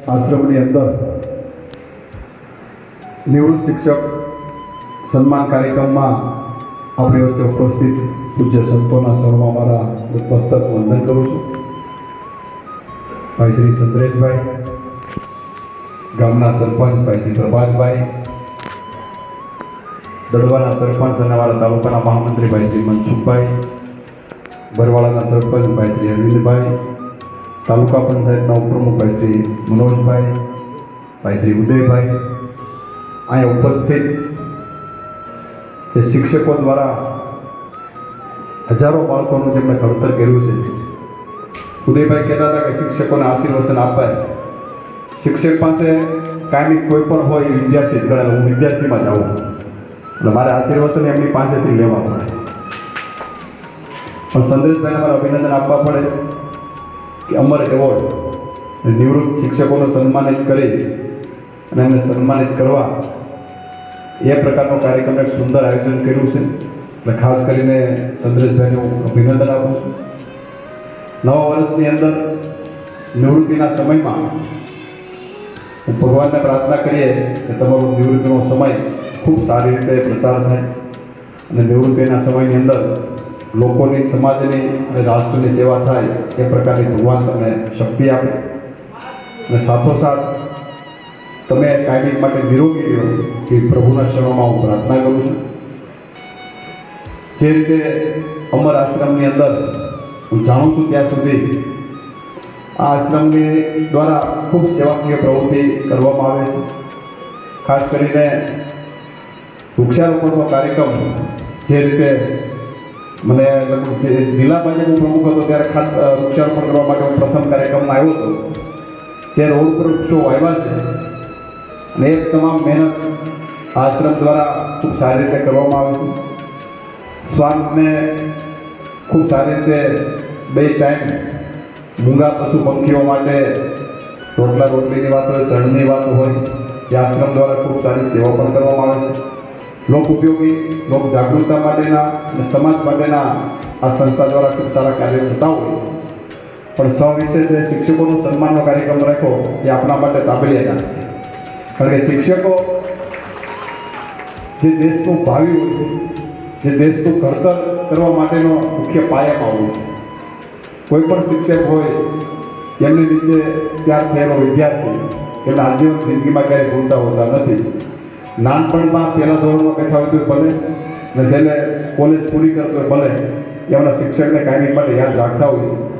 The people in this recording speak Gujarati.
આશ્રમની અંદર નિવૃત્ત શિક્ષક સન્માન કાર્યક્રમમાં આપણી વચ્ચે ઉપસ્થિત પૂજ્ય સંતોના શરણમાં મારા પુસ્તક વંદન કરું છું. ભાઈ શ્રી સંદ્રેશભાઈ ગામના સરપંચ ભાઈ શ્રી પ્રભાતભાઈ દડવાના સરપંચ અને અમારા તાલુકાના મહામંત્રી ભાઈ શ્રી મનસુખભાઈ બરવાળાના સરપંચ ભાઈ શ્રી અરવિંદભાઈ તાલુકા પંચાયતના ઉપપ્રમુખ ભાઈ શ્રી મનોજભાઈ, ભાઈ શ્રી ઉદયભાઈ, અહીંયા ઉપસ્થિત જે શિક્ષકો દ્વારા હજારો બાળકોનું જેમણે ઘડતર કર્યું છે. ઉદયભાઈ કહેતા હતા કે શિક્ષકોને આશીર્વચન આપાય શિક્ષક પાસે કાયમી કોઈ પણ હોય વિદ્યાર્થી જ હું વિદ્યાર્થીમાં જાઉં એટલે મારે આશીર્વચન એમની પાસેથી લેવા પડે. પણ સંદેશભાઈને મારે અભિનંદન આપવા પડે. કે અમર એવોર્ડ. નિવૃત્ત શિક્ષકોને સન્માનિત કરી અને એમને સન્માનિત કરવા એ પ્રકારનો કાર્યક્રમ એક સુંદર આયોજન કર્યું છે. એટલે ખાસ કરીને સંદેશભાઈને હું અભિનંદન આપું છું. નવા વર્ષની અંદર નિવૃત્તિના સમયમાં હું ભગવાનને પ્રાર્થના કરીએ કે તમારો નિવૃત્તિનો સમય ખૂબ સારી રીતે પ્રસાર થાય અને નિવૃત્તિના સમયની અંદર લોકોની સમાજની અને રાષ્ટ્રની સેવા થાય એ પ્રકારની ભગવાન તમને શક્તિ આપે. અને સાથોસાથ તમે કાયમી માટે નિરોગી રહ્યો એ પ્રભુના શરણોમાં હું પ્રાર્થના કરું છું. જે રીતે અમર આશ્રમની અંદર હું જાણું છું ત્યાં સુધી આ આશ્રમની દ્વારા ખૂબ સેવાકીય પ્રવૃત્તિ કરવામાં આવે છે. ખાસ કરીને વૃક્ષારોપણનો કાર્યક્રમ જે રીતે મને લગભગ જિલ્લા ભાજપનો પ્રમુખ હતો ત્યારે ખાસ વૃક્ષારોપણ કરવા માટે હું પ્રથમ કાર્યક્રમમાં આવ્યો હતો. જે રોડ પર વૃક્ષો વાવ્યા છે અને એ તમામ મહેનત આશ્રમ દ્વારા ખૂબ સારી રીતે કરવામાં આવે છે. શ્વાનને ખૂબ સારી રીતે બે ટાઈમ મૂંગા પશુ પંખીઓ માટે રોટલા રોટલીની વાત હોય, શરણની વાત હોય, એ આશ્રમ દ્વારા ખૂબ સારી સેવા પણ કરવામાં આવે છે. લોક ઉપયોગી, લોક જાગૃતતા માટેના અને સમાજ માટેના આ સંસ્થા દ્વારા ખૂબ સારા કાર્યો થતા હોય છે. પણ સ વિશે જે શિક્ષકોનો સન્માનનો કાર્યક્રમ રાખ્યો, એ આપણા માટે કાબેલિયત છે. કારણ કે શિક્ષકો જે દેશનું ભાવિ હોય છે, જે દેશનું ઘડતર કરવા માટેનો મુખ્ય પાયામાં હોય છે. કોઈ પણ શિક્ષક હોય, એમની નીચે ત્યાર થયેલો વિદ્યાર્થી, એમના આજીવન જિંદગીમાં ક્યારેય ભૂલતા હોતા નથી. નાનપણમાં પહેલા ધોરણમાં બેઠા હોય તો ભલે, ને છેલ્લે કોલેજ પૂરી કરતો હોય ભલે એમના શિક્ષકને કાયમી માટે યાદ રાખતા હોય છે.